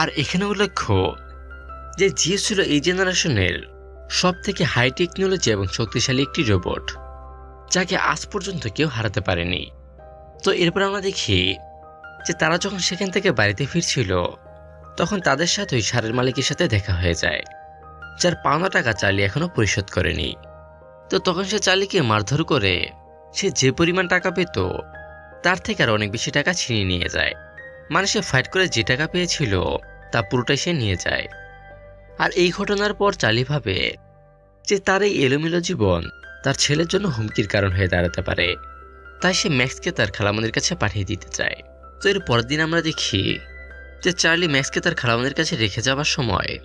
আর এখানে উল্লেখ্য যে জিও ছিল এই জেনারেশনের সব থেকে হাই টেকনোলজি এবং শক্তিশালী একটি রোবট যাকে আজ পর্যন্ত কেউ হারাতে পারেনি। তো এরপর আমরা দেখি যে তারা যখন সেখান থেকে বাড়িতে ফিরছিল, তখন তাদের সাথে ওই সারের মালিকের সাথে দেখা হয়ে যায়, যার পাওনা টাকা চার্লি এখনও পরিশোধ করেনি। তো তখন সে চার্লিকে মারধর করে সে যে পরিমাণ টাকা পেত, তার থেকে আর অনেক বেশি টাকা ছিনিয়ে নিয়ে যায়। মানে সে ফাইট করে যে টাকা পেয়েছিল তা পুরোটাই সে নিয়ে যায়। আর এই ঘটনার পর চার্লি ভাবে যে তার এই এলোমেলো জীবন তার ছেলের জন্য হুমকির কারণ হয়ে দাঁড়াতে পারে। তাই সে ম্যাক্সকে তার খালামনির কাছে পাঠিয়ে দিতে চায়। তো এর পরের দিন আমরা দেখি যে চার্লি ম্যাক্সকে তার খালামনির কাছে রেখে যাওয়ার সময়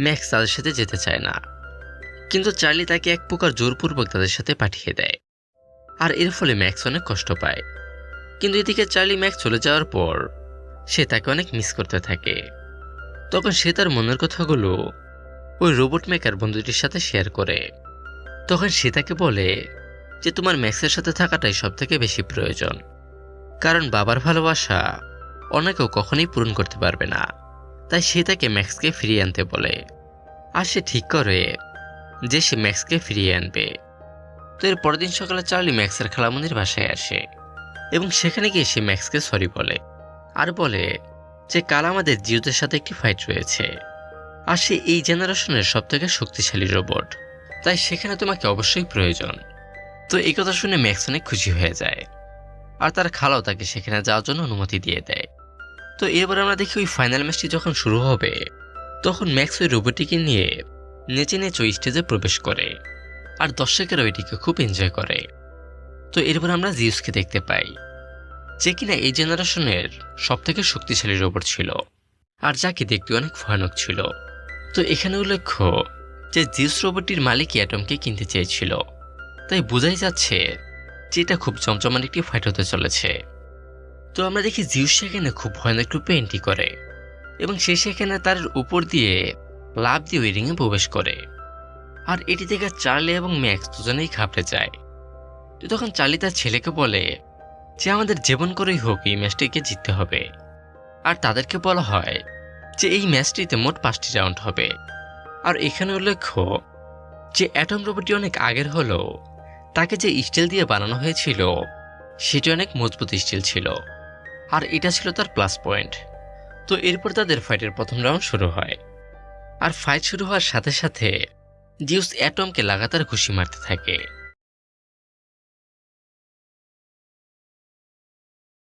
ম্যাক্স তাদের সাথে যেতে চায় না। কিন্তু চার্লি তাকে এক প্রকার জোরপূর্বক তাদের সাথে পাঠিয়ে দেয়। আর এর ফলে ম্যাক্স অনেক কষ্ট পায়। কিন্তু এদিকে চার্লি ম্যাক্স চলে যাওয়ার পর সে তাকে অনেক মিস করতে থাকে। তখন সে তার মনের কথাগুলো ওই রোবট মেকার বন্ধুটির সাথে শেয়ার করে। তখন সে তাকে বলে যে, তোমার ম্যাক্সের সাথে থাকাটাই সব থেকে বেশি প্রয়োজন। কারণ বাবার ভালোবাসা অনেকেও কখনোই পূরণ করতে পারবে না। তাই সে তাকে ম্যাক্সকে ফিরিয়ে আনতে বলে। আর সে ঠিক করে যে, সে ম্যাক্সকে ফিরিয়ে আনবে। তো এর পরের দিন সকালে চার্লি ম্যাক্সের খালামনির বাসায় আসে এবং সেখানে গিয়ে সে ম্যাক্সকে সরি বলে। আর বলে যে কাল আমাদের জিওদের সাথে একটি ফাইট রয়েছে। আর সে এই জেনারেশনের সব থেকে শক্তিশালী রোবট তাই সেখানে তোমাকে অবশ্যই প্রয়োজন। তো এই কথা শুনে ম্যাক্স অনেক খুশি হয়ে যায়। আর তার খালাও তাকে সেখানে যাওয়ার জন্য অনুমতি দিয়ে দেয়। তো এরপর আমরা দেখি ওই ফাইনাল ম্যাচটি যখন শুরু হবে, তখন ম্যাক্স ওই রোবটটিকে নিয়ে নেচে নেচে ওই স্টেজে প্রবেশ করে। আর দর্শকেরা ওইটিকে খুব এনজয় করে। তো এরপর আমরা জিউসকে দেখতে পাই। যে কিনা এই জেনারেশনের সব থেকে শক্তিশালী রোবট ছিল, আর যাকে দেখতে অনেক ভয়ানক ছিল। তো এখানে উল্লেখ্য যে জিউস রোবটটির মালিক অ্যাটমকে কিনতে চেয়েছিল। তাই বোঝাই যাচ্ছে যে এটা খুব জমজমান একটি ফাইট হতে চলেছে। তো আমরা দেখি জিউস সেখানে খুব ভয়ানক রূপে এন্ট্রি করে, এবং সে সেখানে তার উপর দিয়ে লাভ দিয়ে ওই রিংয়ে প্রবেশ করে। আর এটি থেকে চার্লি এবং ম্যাক্স দুজনেই ঘাবড়ে যায়। তো তখন চার্লি তার ছেলেকে বলে যে আমাদের জীবন করেই হোক এই ম্যাচটিকে জিততে হবে। আর তাদেরকে বলা হয় যে এই ম্যাচটিতে মোট পাঁচটি রাউন্ড হবে। আর এখানে উল্লেখ্য যে অ্যাটম রোবটটি অনেক আগের হলেও তাকে যে স্টিল দিয়ে বানানো হয়েছিল, সেটি অনেক মজবুত স্টিল ছিল। আর এটা ছিল তার প্লাস পয়েন্ট। তো এরপর তাদের ফাইটের প্রথম রাউন্ড শুরু হয়। আর ফাইট শুরু হওয়ার সাথে সাথে জিউস অ্যাটমকে লাগাতার ঘুষি মারতে থাকে।